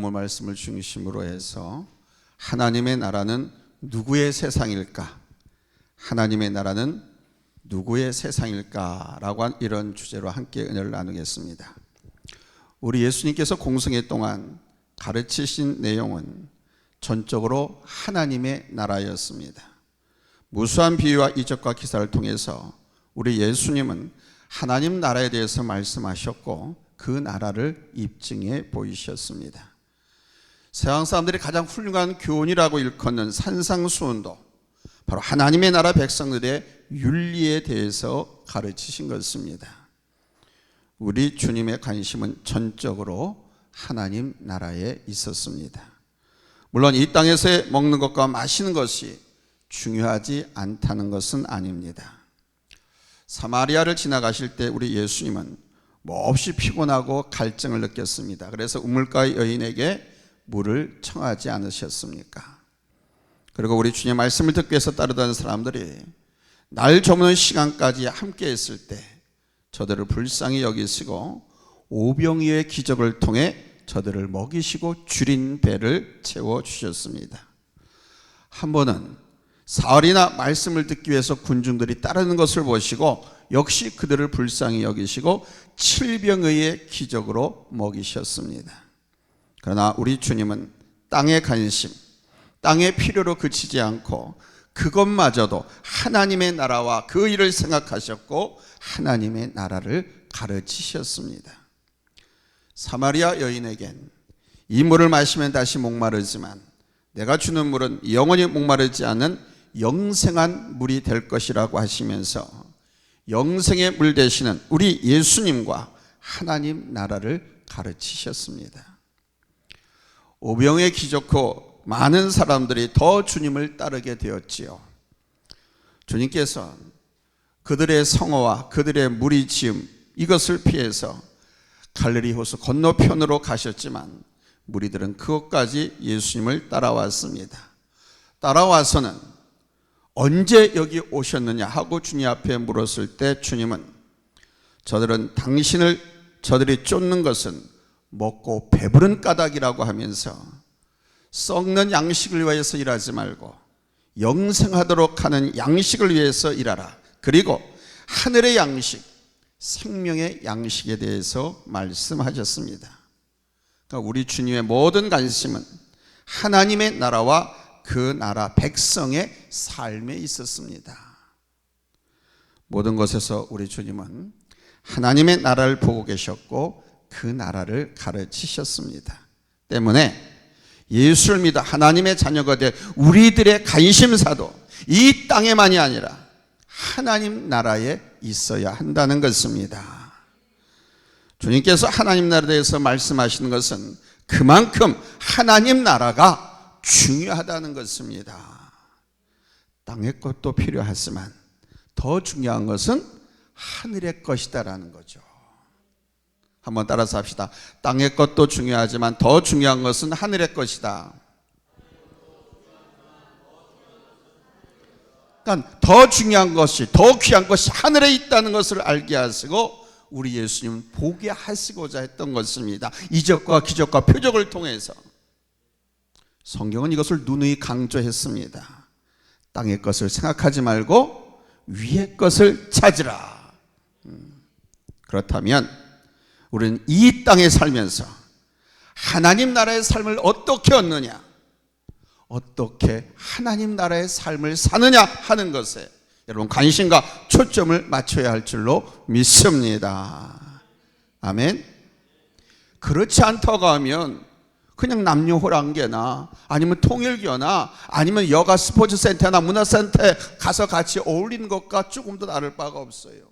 본문 말씀을 중심으로 해서 하나님의 나라는 누구의 세상일까? 하나님의 나라는 누구의 세상일까라고 한 이런 주제로 함께 은혜를 나누겠습니다. 우리 예수님께서 공생애 동안 가르치신 내용은 전적으로 하나님의 나라였습니다. 무수한 비유와 이적과 기사를 통해서 우리 예수님은 하나님 나라에 대해서 말씀하셨고 그 나라를 입증해 보이셨습니다. 세상 사람들이 가장 훌륭한 교훈이라고 일컫는 산상수훈도 바로 하나님의 나라 백성들의 윤리에 대해서 가르치신 것입니다. 우리 주님의 관심은 전적으로 하나님 나라에 있었습니다. 물론 이 땅에서 먹는 것과 마시는 것이 중요하지 않다는 것은 아닙니다. 사마리아를 지나가실 때 우리 예수님은 몹시 피곤하고 갈증을 느꼈습니다. 그래서 우물가의 여인에게 물을 청하지 않으셨습니까? 그리고 우리 주님 말씀을 듣기 위해서 따르던 사람들이 날 저무는 시간까지 함께 했을 때 저들을 불쌍히 여기시고 오병이의 기적을 통해 저들을 먹이시고 줄인 배를 채워 주셨습니다. 한 번은 사흘이나 말씀을 듣기 위해서 군중들이 따르는 것을 보시고 역시 그들을 불쌍히 여기시고 칠병의의 기적으로 먹이셨습니다. 그러나 우리 주님은 땅의 관심, 땅의 필요로 그치지 않고 그것마저도 하나님의 나라와 그 일을 생각하셨고 하나님의 나라를 가르치셨습니다. 사마리아 여인에겐 이 물을 마시면 다시 목마르지만 내가 주는 물은 영원히 목마르지 않은 영생한 물이 될 것이라고 하시면서 영생의 물 되시는 우리 예수님과 하나님 나라를 가르치셨습니다. 오병의 기적 후 많은 사람들이 더 주님을 따르게 되었지요. 주님께서 그들의 성어와 그들의 무리 지음 이것을 피해서 갈릴리 호수 건너편으로 가셨지만 무리들은 그것까지 예수님을 따라왔습니다. 따라와서는 언제 여기 오셨느냐 하고 주님 앞에 물었을 때 주님은 저들은 당신을 저들이 쫓는 것은 먹고 배부른 까닭이라고 하면서 썩는 양식을 위해서 일하지 말고 영생하도록 하는 양식을 위해서 일하라. 그리고 하늘의 양식, 생명의 양식에 대해서 말씀하셨습니다. 그러니까 우리 주님의 모든 관심은 하나님의 나라와 그 나라 백성의 삶에 있었습니다. 모든 것에서 우리 주님은 하나님의 나라를 보고 계셨고 그 나라를 가르치셨습니다. 때문에 예수를 믿어 하나님의 자녀가 될 우리들의 관심사도 이 땅에만이 아니라 하나님 나라에 있어야 한다는 것입니다. 주님께서 하나님 나라에 대해서 말씀하시는 것은 그만큼 하나님 나라가 중요하다는 것입니다. 땅의 것도 필요하지만 더 중요한 것은 하늘의 것이다라는 거죠. 한번 따라서 합시다. 땅의 것도 중요하지만 더 중요한 것은 하늘의 것이다. 그러니까 더 중요한 것이 더 귀한 것이 하늘에 있다는 것을 알게 하시고 우리 예수님은 보게 하시고자 했던 것입니다. 이적과 기적과 표적을 통해서 성경은 이것을 누누이 강조했습니다. 땅의 것을 생각하지 말고 위의 것을 찾으라. 음, 그렇다면 우리는 이 땅에 살면서 하나님 나라의 삶을 어떻게 얻느냐? 어떻게 하나님 나라의 삶을 사느냐 하는 것에 여러분 관심과 초점을 맞춰야 할 줄로 믿습니다. 아멘. 그렇지 않다고 하면 그냥 남녀 호랑계나 아니면 통일교나 아니면 여가 스포츠 센터나 문화센터에 가서 같이 어울리는 것과 조금도 다를 바가 없어요.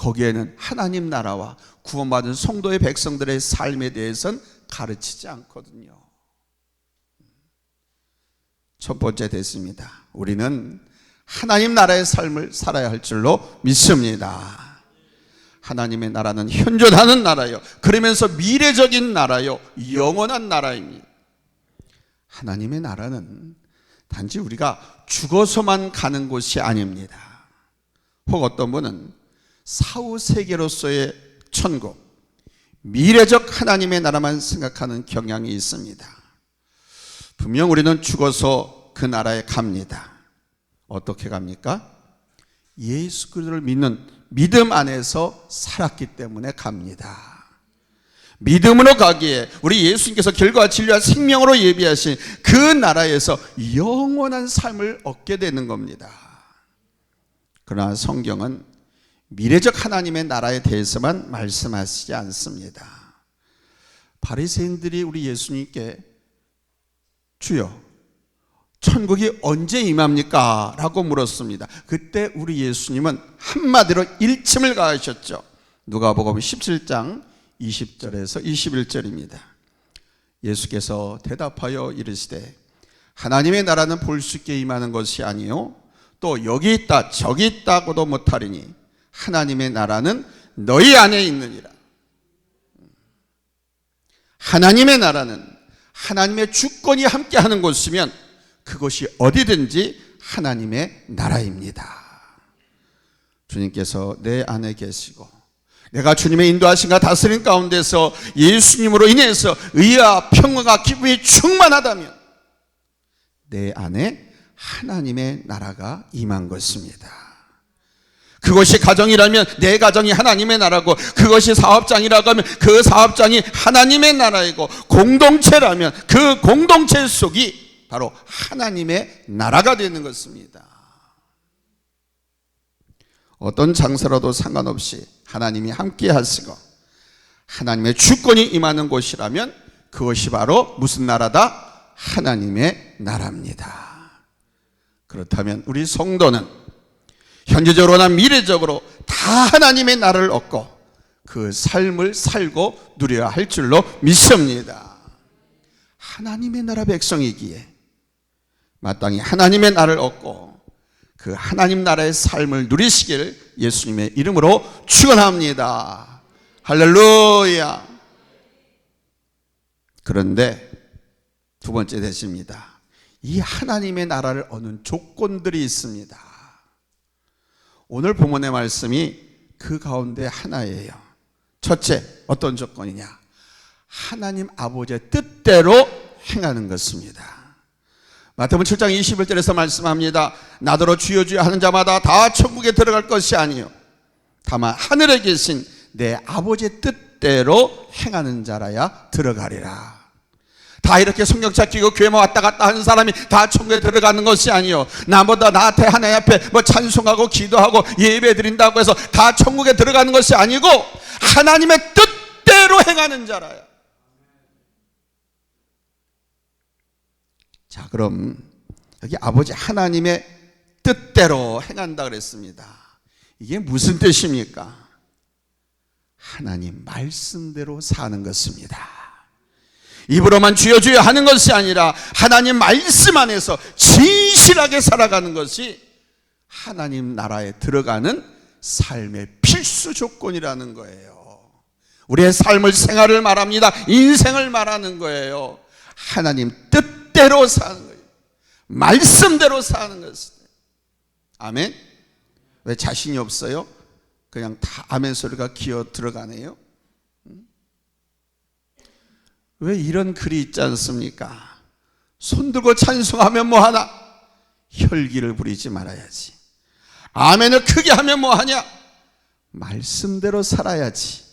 거기에는 하나님 나라와 구원받은 성도의 백성들의 삶에 대해서는 가르치지 않거든요. 첫 번째 됐습니다. 우리는 하나님 나라의 삶을 살아야 할 줄로 믿습니다. 하나님의 나라는 현존하는 나라요. 그러면서 미래적인 나라요. 영원한 나라입니다. 하나님의 나라는 단지 우리가 죽어서만 가는 곳이 아닙니다. 혹 어떤 분은 사후 세계로서의 천국, 미래적 하나님의 나라만 생각하는 경향이 있습니다. 분명 우리는 죽어서 그 나라에 갑니다. 어떻게 갑니까? 예수 그리스도를 믿는 믿음 안에서 살았기 때문에 갑니다. 믿음으로 가기에 우리 예수님께서 결과 진리와 생명으로 예비하신 그 나라에서 영원한 삶을 얻게 되는 겁니다. 그러나 성경은 미래적 하나님의 나라에 대해서만 말씀하시지 않습니다. 바리새인들이 우리 예수님께 주여 천국이 언제 임합니까? 라고 물었습니다. 그때 우리 예수님은 한마디로 일침을 가하셨죠. 누가복음 17장 20절에서 21절입니다. 예수께서 대답하여 이르시되 하나님의 나라는 볼 수 있게 임하는 것이 아니요 또 여기 있다 저기 있다고도 못하리니 하나님의 나라는 너희 안에 있느니라. 하나님의 나라는 하나님의 주권이 함께하는 곳이면 그것이 어디든지 하나님의 나라입니다. 주님께서 내 안에 계시고 내가 주님의 인도하신가 다스림 가운데서 예수님으로 인해서 의와 평화가 기쁨이 충만하다면 내 안에 하나님의 나라가 임한 것입니다. 그것이 가정이라면 내 가정이 하나님의 나라고 그것이 사업장이라고 하면 그 사업장이 하나님의 나라이고 공동체라면 그 공동체 속이 바로 하나님의 나라가 되는 것입니다. 어떤 장사라도 상관없이 하나님이 함께 하시고 하나님의 주권이 임하는 곳이라면 그것이 바로 무슨 나라다? 하나님의 나라입니다. 그렇다면 우리 성도는 현재적으로나 미래적으로 다 하나님의 나라를 얻고 그 삶을 살고 누려야 할 줄로 믿습니다. 하나님의 나라 백성이기에 마땅히 하나님의 나라를 얻고 그 하나님 나라의 삶을 누리시길 예수님의 이름으로 축원합니다. 할렐루야. 그런데 두 번째 대십니다. 이 하나님의 나라를 얻는 조건들이 있습니다. 오늘 본문의 말씀이 그 가운데 하나예요. 첫째, 어떤 조건이냐? 하나님 아버지의 뜻대로 행하는 것입니다. 마태복음 7장 21절에서 말씀합니다. 나더러 주여 주여 하는 자마다 다 천국에 들어갈 것이 아니요 다만 하늘에 계신 내 아버지의 뜻대로 행하는 자라야 들어가리라. 다 이렇게 성경 찾기고 교회만 왔다 갔다 하는 사람이 다 천국에 들어가는 것이 아니요 나보다 나한테 하나님 앞에 뭐 찬송하고 기도하고 예배 드린다고 해서 다 천국에 들어가는 것이 아니고 하나님의 뜻대로 행하는 자라야. 자, 그럼 여기 아버지 하나님의 뜻대로 행한다 그랬습니다. 이게 무슨 뜻입니까? 하나님 말씀대로 사는 것입니다. 입으로만 주여 주여 하는 것이 아니라 하나님 말씀 안에서 진실하게 살아가는 것이 하나님 나라에 들어가는 삶의 필수 조건이라는 거예요. 우리의 삶을 생활을 말합니다. 인생을 말하는 거예요. 하나님 뜻대로 사는 거예요. 말씀대로 사는 것이. 아멘. 왜 자신이 없어요? 그냥 다 아멘 소리가 기어 들어가네요. 왜 이런 글이 있지 않습니까? 손들고 찬송하면 뭐하나? 혈기를 부리지 말아야지. 아멘을 크게 하면 뭐하냐? 말씀대로 살아야지.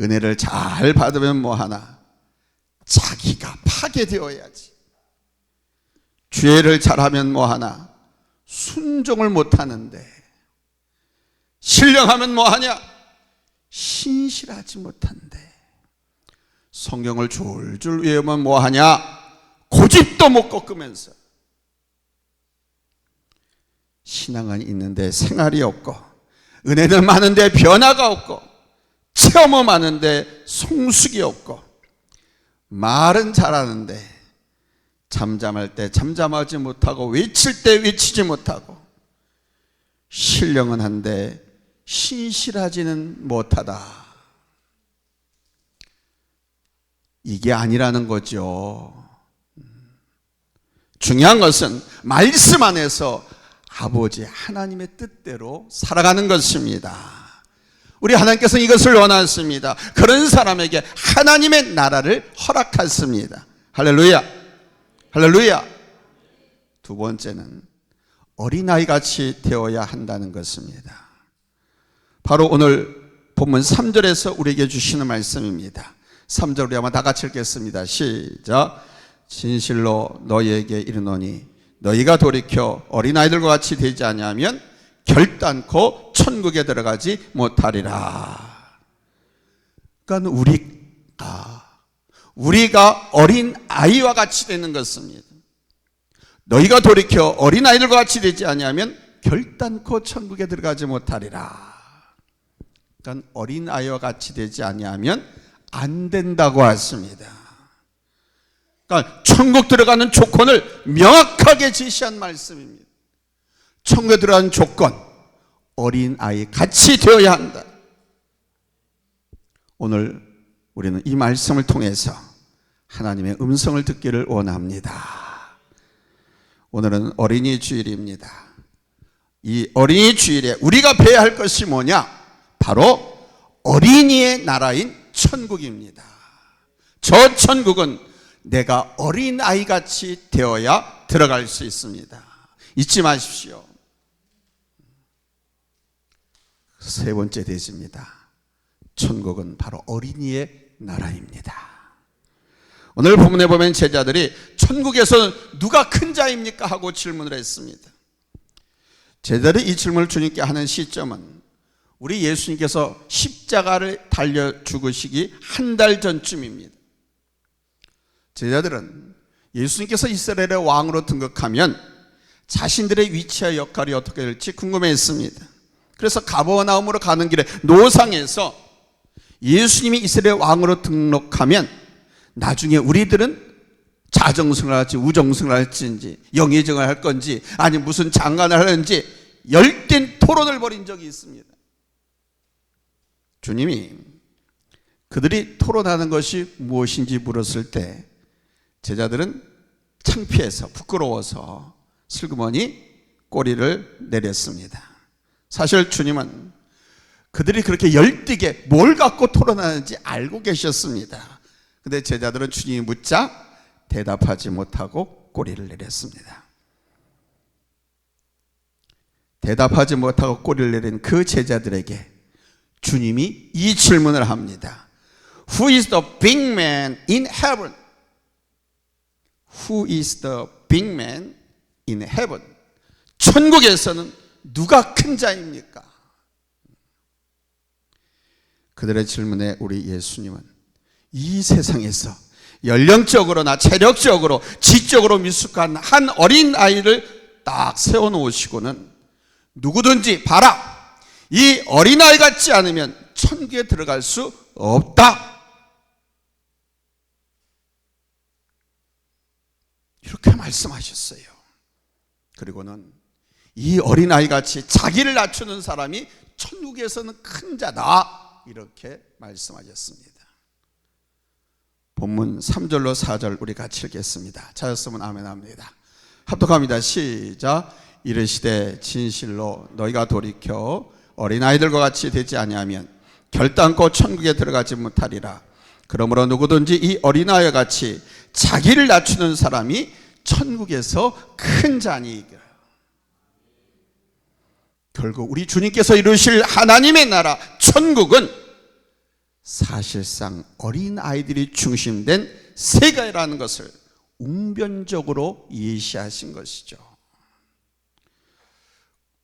은혜를 잘 받으면 뭐하나? 자기가 파괴되어야지. 죄를 잘하면 뭐하나? 순종을 못하는데. 신령하면 뭐하냐? 신실하지 못한데. 성경을 줄줄 외우면 뭐하냐? 고집도 못 꺾으면서 신앙은 있는데 생활이 없고 은혜는 많은데 변화가 없고 체험은 많은데 성숙이 없고 말은 잘하는데 잠잠할 때 잠잠하지 못하고 외칠 때 외치지 못하고 신령은 한데 신실하지는 못하다. 이게 아니라는 거죠. 중요한 것은 말씀 안에서 아버지 하나님의 뜻대로 살아가는 것입니다. 우리 하나님께서 이것을 원하십니다. 그런 사람에게 하나님의 나라를 허락하십니다. 할렐루야. 할렐루야. 두 번째는 어린아이 같이 되어야 한다는 것입니다. 바로 오늘 본문 3절에서 우리에게 주시는 말씀입니다. 3절 우리 한번 다 같이 읽겠습니다. 시작. 진실로 너희에게 이르노니 너희가 돌이켜 어린아이들과 같이 되지 아니하면 결단코 천국에 들어가지 못하리라. 그러니까 우리가 우리가 어린 아이와 같이 되는 것입니다. 너희가 돌이켜 어린 아이들과 같이 되지 아니하면 결단코 천국에 들어가지 못하리라. 그러니까 어린 아이와 같이 되지 아니하면 안 된다고 하십니다. 그러니까 천국 들어가는 조건을 명확하게 제시한 말씀입니다. 천국에 들어가는 조건 어린 아이 같이 되어야 한다. 오늘 우리는 이 말씀을 통해서 하나님의 음성을 듣기를 원합니다. 오늘은 어린이 주일입니다. 이 어린이 주일에 우리가 배워야 할 것이 뭐냐? 바로 어린이의 나라인 천국입니다. 저 천국은 내가 어린 아이 같이 되어야 들어갈 수 있습니다. 잊지 마십시오. 세 번째 대지입니다. 천국은 바로 어린이의 나라입니다. 오늘 본문에 보면 제자들이 천국에서 누가 큰 자입니까? 하고 질문을 했습니다. 제자들이 이 질문을 주님께 하는 시점은 우리 예수님께서 십자가를 달려 죽으시기 한 달 전쯤입니다. 제자들은 예수님께서 이스라엘의 왕으로 등극하면 자신들의 위치와 역할이 어떻게 될지 궁금해했습니다. 그래서 가버나움으로 가는 길에 노상에서 예수님이 이스라엘 왕으로 등록하면 나중에 우리들은 자정승을 할지 우정승을 할지 영예정을 할 건지 아니 무슨 장관을 하는지 열띤 토론을 벌인 적이 있습니다. 주님이 그들이 토론하는 것이 무엇인지 물었을 때 제자들은 창피해서 부끄러워서 슬그머니 꼬리를 내렸습니다. 사실 주님은 그들이 그렇게 열띠게 뭘 갖고 토론하는지 알고 계셨습니다. 근데 제자들은 주님이 묻자 대답하지 못하고 꼬리를 내렸습니다. 대답하지 못하고 꼬리를 내린 그 제자들에게 주님이 이 질문을 합니다. Who is the big man in heaven? Who is the big man in heaven? 천국에서는 누가 큰 자입니까? 그들의 질문에 우리 예수님은 이 세상에서 연령적으로나 체력적으로 지적으로 미숙한 한 어린 아이를 딱 세워 놓으시고는 누구든지 봐라 이 어린아이 같지 않으면 천국에 들어갈 수 없다. 이렇게 말씀하셨어요. 그리고는 이 어린아이 같이 자기를 낮추는 사람이 천국에서는 큰 자다. 이렇게 말씀하셨습니다. 본문 3절로 4절 우리 같이 읽겠습니다. 찾았으면 아멘 합니다. 합독합니다. 시작. 이르시되 진실로 너희가 돌이켜 어린아이들과 같이 되지 아니하면 결단코 천국에 들어가지 못하리라. 그러므로 누구든지 이 어린아이와 같이 자기를 낮추는 사람이 천국에서 큰 자니이다. 결국 우리 주님께서 이루실 하나님의 나라 천국은 사실상 어린 아이들이 중심된 세계라는 것을 웅변적으로 예시하신 것이죠.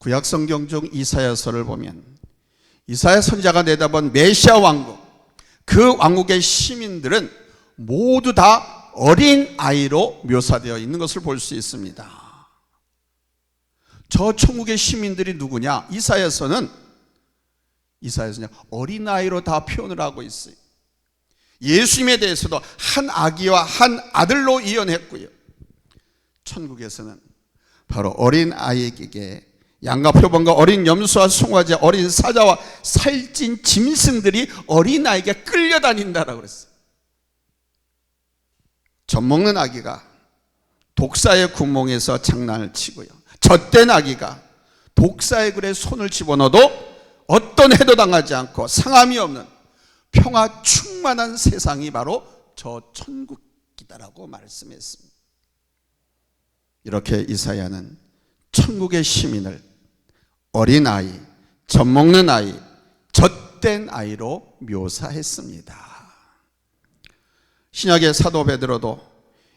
구약 성경 중 이사야서를 보면 이사야 선자가 내다본 메시아 왕국 그 왕국의 시민들은 모두 다 어린 아이로 묘사되어 있는 것을 볼 수 있습니다. 저 천국의 시민들이 누구냐? 이사야서는 이사야서는 어린 아이로 다 표현을 하고 있어요. 예수님에 대해서도 한 아기와 한 아들로 이언했고요. 천국에서는 바로 어린 아이에게 양과 표범과 어린 염소와 송아지 어린 사자와 살찐 짐승들이 어린아이에게 끌려다닌다라고 그랬어요. 젖 먹는 아기가 독사의 구멍에서 장난을 치고요. 젖된 아기가 독사의 글에 손을 집어넣어도 어떤 해도 당하지 않고 상함이 없는 평화 충만한 세상이 바로 저 천국이다라고 말씀했습니다. 이렇게 이사야는 천국의 시민을 어린아이, 젖먹는 아이, 젖된 아이로 묘사했습니다. 신약의 사도 베드로도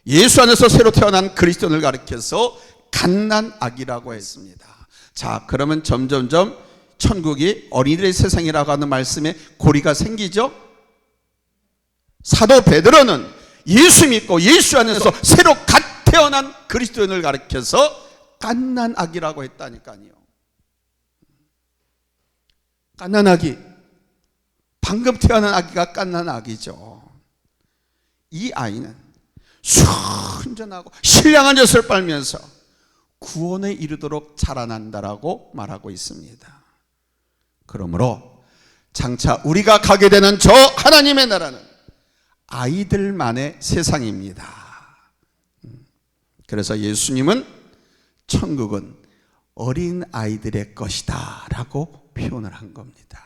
예수 안에서 새로 태어난 그리스도를 가리켜서 갓난아기라고 했습니다. 자, 그러면 점점점 천국이 어린이들의 세상이라고 하는 말씀에 고리가 생기죠? 사도 베드로는 예수 믿고 예수 안에서 새로 갓 태어난 그리스도인을 가리켜서 갓난 아기라고 했다니까요. 갓난아기. 방금 태어난 아기가 갓난아기죠. 이 아이는 순전하고 신령한 젖을 빨면서 구원에 이르도록 자라난다라고 말하고 있습니다. 그러므로 장차 우리가 가게 되는 저 하나님의 나라는 아이들만의 세상입니다. 그래서 예수님은 천국은 어린 아이들의 것이다 라고 표현을 한 겁니다.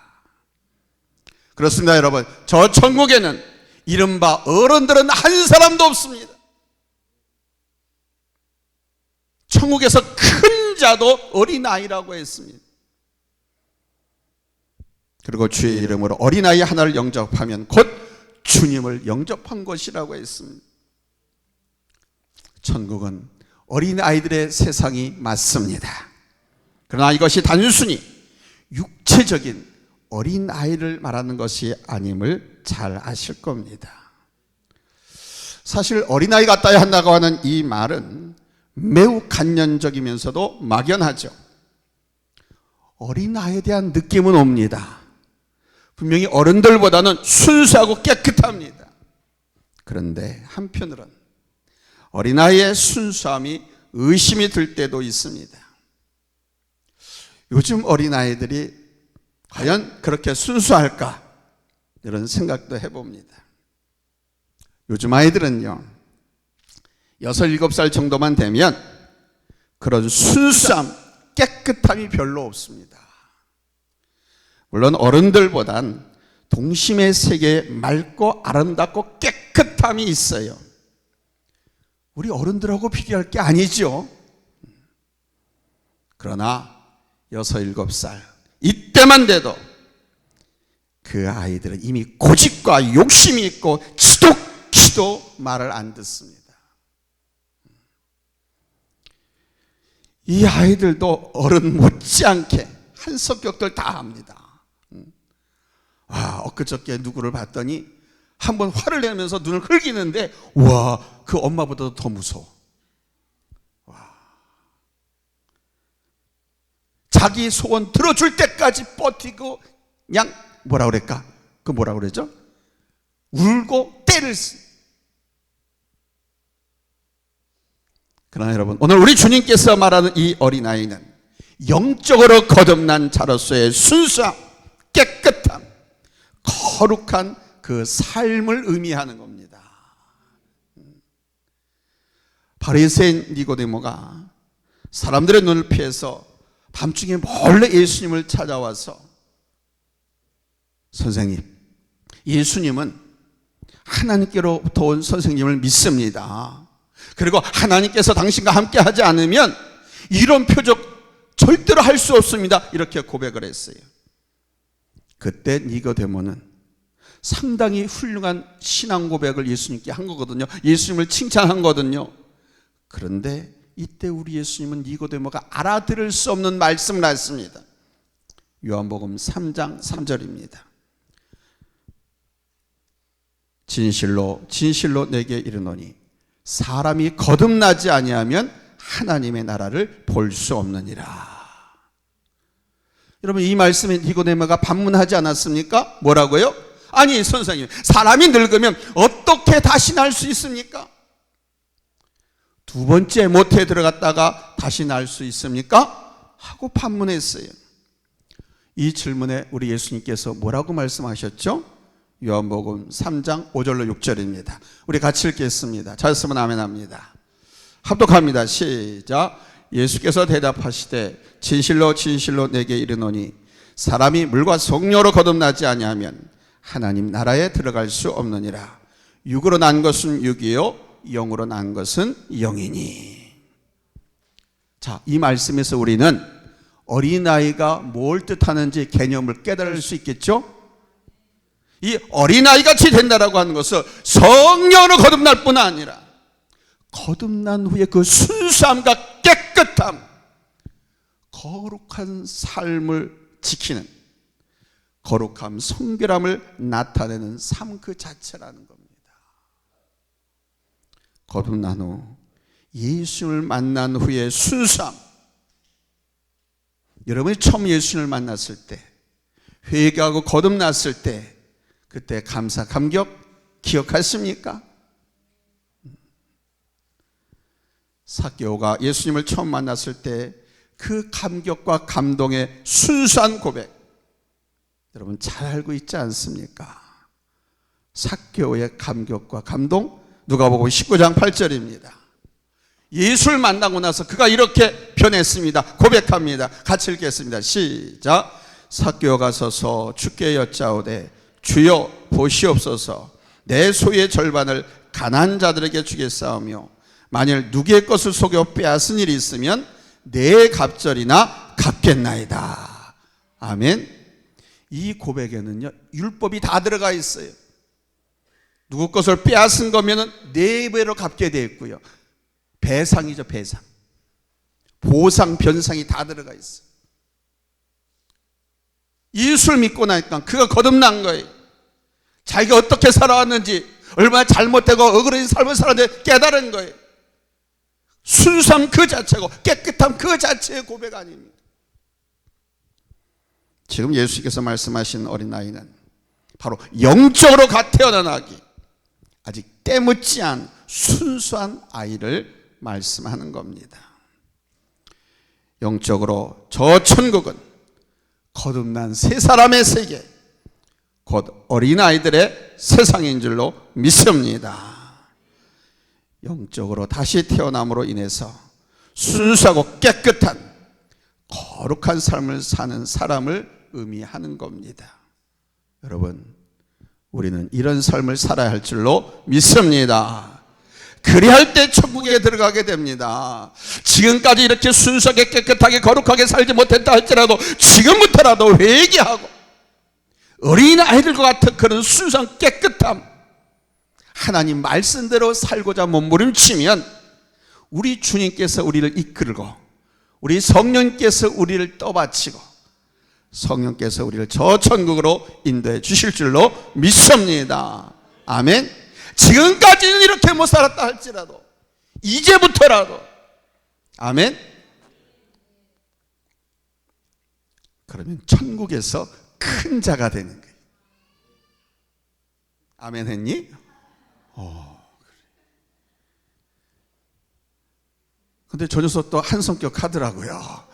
그렇습니다, 여러분. 저 천국에는 이른바 어른들은 한 사람도 없습니다. 천국에서 큰 자도 어린아이라고 했습니다. 그리고 주의 이름으로 어린아이 하나를 영접하면 곧 주님을 영접한 것이라고 했습니다. 천국은 어린아이들의 세상이 맞습니다. 그러나 이것이 단순히 육체적인 어린 아이를 말하는 것이 아님을 잘 아실 겁니다. 사실 어린아이 같다야 한다고 하는 이 말은 매우 간년적이면서도 막연하죠. 어린아이에 대한 느낌은 옵니다. 분명히 어른들보다는 순수하고 깨끗합니다. 그런데 한편으론 어린아이의 순수함이 의심이 들 때도 있습니다. 요즘 어린아이들이 과연 그렇게 순수할까? 이런 생각도 해봅니다. 요즘 아이들은요, 6, 7살 정도만 되면 그런 순수함, 깨끗함이 별로 없습니다. 물론 어른들보단 동심의 세계에 맑고 아름답고 깨끗함이 있어요. 우리 어른들하고 비교할 게 아니죠. 그러나 여섯 일곱 살 이때만 돼도 그 아이들은 이미 고집과 욕심이 있고 지독히도 말을 안 듣습니다. 이 아이들도 어른 못지않게 한 성격들 다 합니다. 아, 엊그저께 누구를 봤더니 한번 화를 내면서 눈을 흘기는데 와, 그 엄마보다도 더 무서워. 자기 소원 들어줄 때까지 버티고 그냥 뭐라 그럴까? 그 뭐라 그러죠? 울고 때를 쓰. 그러나 여러분, 오늘 우리 주님께서 말하는 이 어린아이는 영적으로 거듭난 자로서의 순수함, 깨끗함, 거룩한 그 삶을 의미하는 겁니다. 바리새인 니고데모가 사람들의 눈을 피해서 밤중에 몰래 예수님을 찾아와서 선생님, 예수님은 하나님께로부터 온 선생님을 믿습니다. 그리고 하나님께서 당신과 함께 하지 않으면 이런 표적 절대로 할 수 없습니다. 이렇게 고백을 했어요. 그때 니고데모는 상당히 훌륭한 신앙 고백을 예수님께 한 거거든요. 예수님을 칭찬한 거거든요. 그런데 이때 우리 예수님은 니고데모가 알아들을 수 없는 말씀을 하십니다. 요한복음 3장 3절입니다. 진실로 진실로 내게 이르노니 사람이 거듭나지 아니하면 하나님의 나라를 볼 수 없느니라. 여러분 이 말씀에 니고데모가 반문하지 않았습니까? 뭐라고요? 아니 선생님 사람이 늙으면 어떻게 다시 날 수 있습니까? 두 번째 모태에 들어갔다가 다시 날 수 있습니까? 하고 반문했어요. 이 질문에 우리 예수님께서 뭐라고 말씀하셨죠? 요한복음 3장 5절로 6절입니다. 우리 같이 읽겠습니다. 잘 쓰면 아멘합니다. 합독합니다. 시작. 예수께서 대답하시되 진실로 진실로 내게 이르노니 사람이 물과 성녀로 거듭나지 아니하면 하나님 나라에 들어갈 수 없느니라. 육으로 난 것은 육이요 영으로 난 것은 영이니. 자, 이 말씀에서 우리는 어린아이가 뭘 뜻하는지 개념을 깨달을 수 있겠죠? 이 어린아이 같이 된다라고 하는 것은 성령으로 거듭날 뿐 아니라 거듭난 후에 그 순수함과 깨끗함, 거룩한 삶을 지키는 거룩함, 성결함을 나타내는 삶 그 자체라는 겁니다. 거듭난 후 예수를 만난 후에 순수함. 여러분이 처음 예수를 만났을 때, 회개하고 거듭났을 때, 그때 감사, 감격 기억하십니까? 사개오가 예수님을 처음 만났을 때 그 감격과 감동의 순수한 고백 여러분 잘 알고 있지 않습니까? 사개오의 감격과 감동 누가복음 19장 8절입니다. 예수를 만나고 나서 그가 이렇게 변했습니다. 고백합니다. 같이 읽겠습니다. 시작. 사개오가 서서 주께 여짜오되 주여 보시옵소서 내 소유의 절반을 가난 자들에게 주겠사오며 만일 누구의 것을 속여 빼앗은 일이 있으면 내 갑절이나 갚겠나이다. 아멘. 이 고백에는요 율법이 다 들어가 있어요. 누구 것을 빼앗은 거면은 네 배로 갚게 되어 있고요. 배상이죠 배상. 보상 변상이 다 들어가 있어요. 예수를 믿고 나니까 그가 거듭난 거예요. 자기가 어떻게 살아왔는지 얼마나 잘못되고 억울한 삶을 살았는지 깨달은 거예요. 순수함 그 자체고 깨끗함 그 자체의 고백 아닙니다. 지금 예수께서 말씀하신 어린아이는 바로 영적으로 갓 태어나기 아직 때묻지 않은 순수한 아이를 말씀하는 겁니다. 영적으로 저 천국은 거듭난 세 사람의 세계, 곧 어린아이들의 세상인 줄로 믿습니다. 영적으로 다시 태어남으로 인해서 순수하고 깨끗한 거룩한 삶을 사는 사람을 의미하는 겁니다. 여러분, 우리는 이런 삶을 살아야 할 줄로 믿습니다. 그리할 때 천국에 들어가게 됩니다. 지금까지 이렇게 순수하게 깨끗하게 거룩하게 살지 못했다 할지라도 지금부터라도 회개하고 어린 아이들과 같은 그런 순수한 깨끗함 하나님 말씀대로 살고자 몸부림치면 우리 주님께서 우리를 이끌고 우리 성령께서 우리를 떠받치고 성령께서 우리를 저 천국으로 인도해 주실 줄로 믿습니다. 아멘. 지금까지는 이렇게 못 살았다 할지라도 이제부터라도 아멘. 그러면 천국에서 큰 자가 되는 거예요. 아멘 했니? 어. 근데 저 녀석 또 한 성격 하더라고요.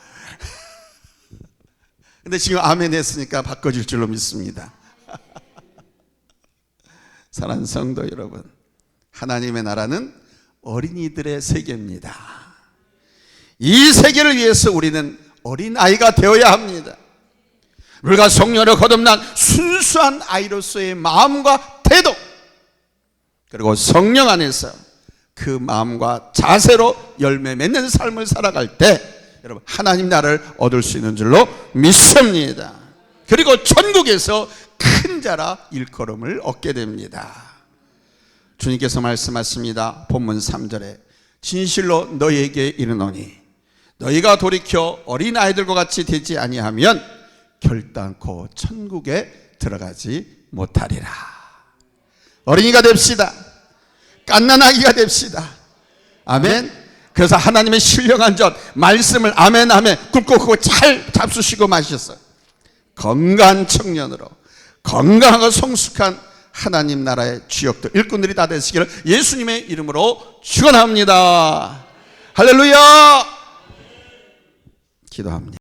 근데 지금 아멘 했으니까 바꿔줄 줄로 믿습니다. 사랑하는 성도 여러분, 하나님의 나라는 어린이들의 세계입니다. 이 세계를 위해서 우리는 어린아이가 되어야 합니다. 우리가 성령으로 거듭난 순수한 아이로서의 마음과 태도, 그리고 성령 안에서 그 마음과 자세로 열매 맺는 삶을 살아갈 때 여러분 하나님 나라를 얻을 수 있는 줄로 믿습니다. 그리고 천국에서 큰 자라 일컬음을 얻게 됩니다. 주님께서 말씀하십니다. 본문 3절에 진실로 너희에게 이르노니 너희가 돌이켜 어린 아이들과 같이 되지 아니하면 결단코 천국에 들어가지 못하리라. 어린이가 됩시다. 깐난아기가 됩시다. 아멘. 그래서 하나님의 신령한 전 말씀을 아멘 아멘 굵고 크고 잘 잡수시고 마셨어요. 건강한 청년으로 건강하고 성숙한 하나님 나라의 주역들 일꾼들이 다 되시기를 예수님의 이름으로 축원합니다. 할렐루야. 기도합니다.